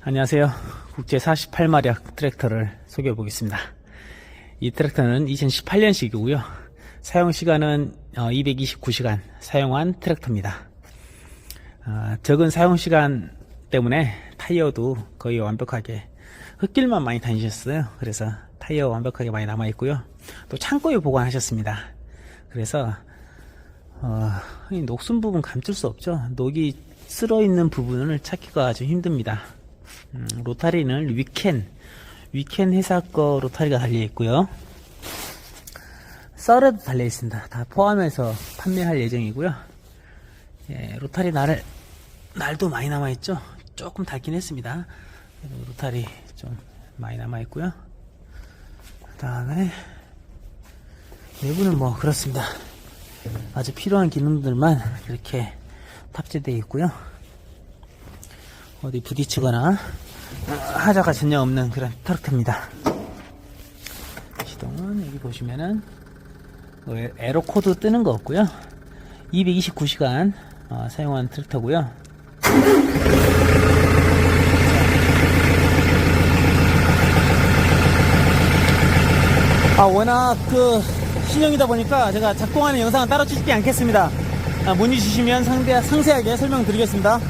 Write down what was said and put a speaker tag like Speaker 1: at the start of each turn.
Speaker 1: 안녕하세요. 국제 48마력 트랙터를 소개해 보겠습니다. 이 트랙터는 2018년식이고요. 사용 시간은 229시간 사용한 트랙터입니다. 아, 적은 사용 시간 때문에 타이어도 거의 완벽하게 흙길만 많이 다니셨어요. 그래서 타이어 완벽하게 많이 남아 있고요. 또 창고에 보관하셨습니다. 그래서 어, 이 녹슨 부분 감출 수 없죠. 녹이 쓸어 있는 부분을 찾기가 좀 힘듭니다. 음, 로타리는 위켄, 위켄 회사 거 로타리가 달려 있고요. 썰에도 달려 있습니다. 다 포함해서 판매할 예정이고요. 예, 로타리 날, 날도 많이 남아 있죠. 조금 닳긴 했습니다. 로타리 좀 많이 남아 있고요. 그 다음에 내부는 뭐 그렇습니다. 아주 필요한 기능들만 이렇게 탑재되어 있고요. 어디 부딪히거나 어, 하자가 전혀 없는 그런 트럭터입니다. 시동은 여기 보시면은 어, 에- 에러 코드 뜨는 거 없고요. 229시간 어, 사용한 트럭터고요. 아 워낙 그 신형이다 보니까 제가 작동하는 영상은 따로 찍지 않겠습니다. 아, 문의 주시면 상대, 상세하게 설명드리겠습니다.